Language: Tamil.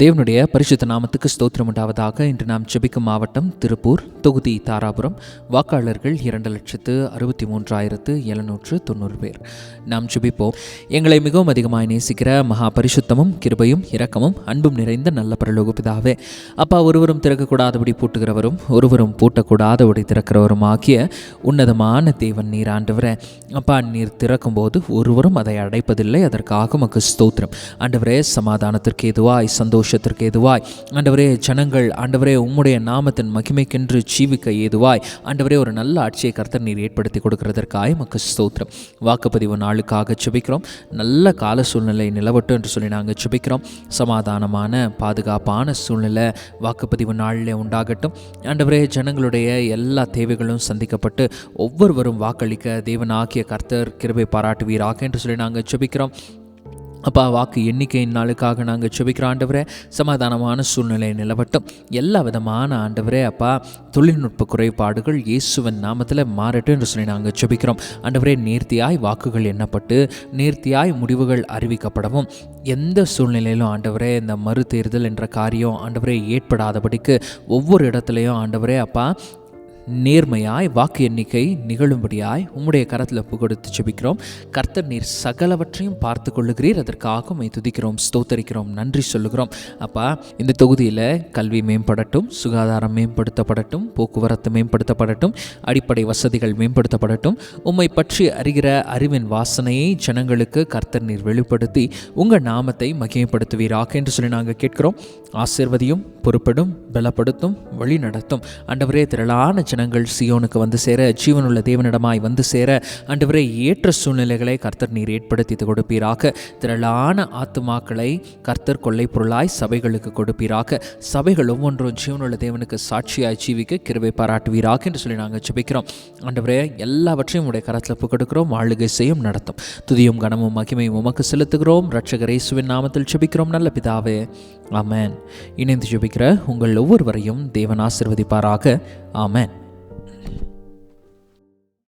தேவனுடைய பரிசுத்த நாமத்துக்கு ஸ்தோத்திரம் உண்டாவதாக இன்று நாம் ஜெபிக்கும் மாவட்டம் திருப்பூர் தொகுதி தாராபுரம். வாக்காளர்கள் இரண்டு லட்சத்து அறுபத்தி மூன்றாயிரத்து எழுநூற்று தொண்ணூறு பேர். நாம் ஜெபிப்போம். எங்களை மிகவும் அதிகமாக நேசிக்கிற மகா பரிசுத்தமும் கிருபையும் இரக்கமும் அன்பும் நிறைந்த நல்ல பரலோக பிதாவே அப்பா ஒருவரும் திறக்கக்கூடாதபடி பூட்டுகிறவரும் ஒருவரும் பூட்டக்கூடாதபடி திறக்கிறவரும் ஆகிய உன்னதமான தேவன் நீர் ஆண்டவரே. அப்பா நீர் திறக்கும்போது ஒருவரும் அதை அடைப்பதில்லை. அதற்காக மக்கு ஸ்தோத்திரம். ஆண்டவரே சமாதானத்திற்கு எதுவாய் சந்தோஷம் சந்தோஷத்திற்கு ஏதுவாய். ஆண்டவரே ஜனங்கள் ஆண்டவரே உம்முடைய நாமத்தின் மகிமைக்கென்று ஜீவிக்க ஏதுவாய். ஆண்டவரே ஒரு நல்ல ஆட்சியை கர்த்தர் நீர் ஏற்படுத்தி கொடுக்கிறதற்காக மக்கு ஸ்தோத்திரம். வாக்குப்பதிவு நாளுக்காக சுபிக்கிறோம் நல்ல கால சூழ்நிலை நிலவட்டும் என்று சொல்லி நாங்கள் சுபிக்கிறோம் சமாதானமான பாதுகாப்பான சூழ்நிலை வாக்குப்பதிவு நாளில் உண்டாகட்டும். ஆண்டவரே ஜனங்களுடைய எல்லா தேவைகளும் சந்திக்கப்பட்டு ஒவ்வொருவரும் வாக்களிக்க தேவன் ஆகிய கர்த்தர் கிருபை பாராட்டுவீராக என்று சொல்லி நாங்கள் சுபிக்கிறோம் அப்பா வாக்கு எண்ணிக்கையின் நாளுக்காக நாங்கள் செபிக்கிற ஆண்டவரே சமாதானமான சூழ்நிலை நிலவட்டும். எல்லா விதமான ஆண்டவரே அப்பா தொழில்நுட்ப குறைபாடுகள் இயேசுவன் நாமத்தில் மாறட்டும் என்று சொல்லி நாங்கள் செபிக்கிறோம். ஆண்டவரே நேர்த்தியாய் வாக்குகள் எண்ணப்பட்டு நேர்த்தியாய் முடிவுகள் அறிவிக்கப்படவும் எந்த சூழ்நிலையிலும் ஆண்டவரே இந்த மறு தேர்தல் என்ற காரியம் ஆண்டவரே ஏற்படாதபடிக்கு ஒவ்வொரு இடத்துலையும் ஆண்டவரே அப்பா நேர்மையாய் வாக்கு எண்ணிக்கை நிகழும்படியாய் உம்முடைய கரத்தில் ஒப்பு கொடுத்து கர்த்தர் நீர் சகலவற்றையும் பார்த்து கொள்ளுகிறீர். அதற்காக உம்மை துதிக்கிறோம் ஸ்தோத்தரிக்கிறோம் நன்றி சொல்லுகிறோம். அப்பா இந்த தொகுதியில் கல்வி மேம்படட்டும் சுகாதாரம் மேம்படுத்தப்படட்டும் போக்குவரத்து மேம்படுத்தப்படட்டும் அடிப்படை வசதிகள் மேம்படுத்தப்படட்டும். உம்மை பற்றி அறிகிற அறிவின் வாசனையை ஜனங்களுக்கு கர்த்தர் நீர் வெளிப்படுத்தி உங்கள் நாமத்தை மகிமைப்படுத்துவீராக என்று சொல்லி நாங்கள் கேட்கிறோம். ஆசிர்வதியும் பொறுப்படும் பலப்படுத்தும் வழி நடத்தும் ஆண்டவரே திரளான ஜனங்கள் சியோனுக்கு வந்து சேர ஜீவனுள்ள தேவனிடமாய் வந்து சேர ஆண்டவரே ஏற்ற சூழ்நிலைகளை கர்த்தர் நீர் ஏற்படுத்தி கொடுப்பீராக. திரளான ஆத்துமாக்களை கர்த்தர் கொள்ளை பொருளாய் சபைகளுக்கு கொடுப்பீராக. சபைகள் ஒவ்வொன்றும் ஜீவனுள்ள தேவனுக்கு சாட்சியாய் ஜீவிக்க கிருவை பாராட்டுவீராக என்று சொல்லி நாங்கள் ஜெபிக்கிறோம். ஆண்டவரே எல்லாவற்றையும் உடைய கரத்தில் ஒப்புக் கொடுக்கிறோம் ஆளுகை செய்யும் நடத்தும். துதியும் கனமும் மகிமையும் உமக்கு செலுத்துகிறோம். ரட்சகர் இயேசுவின் நாமத்தில் ஜெபிக்கிறோம் நல்ல பிதாவே. ஆமேன். இணைந்து ஜெபிக்கிற உங்கள் ஒவ்வொருவரையும் தேவன் ஆசிர்வதிப்பாராக. ஆமேன்.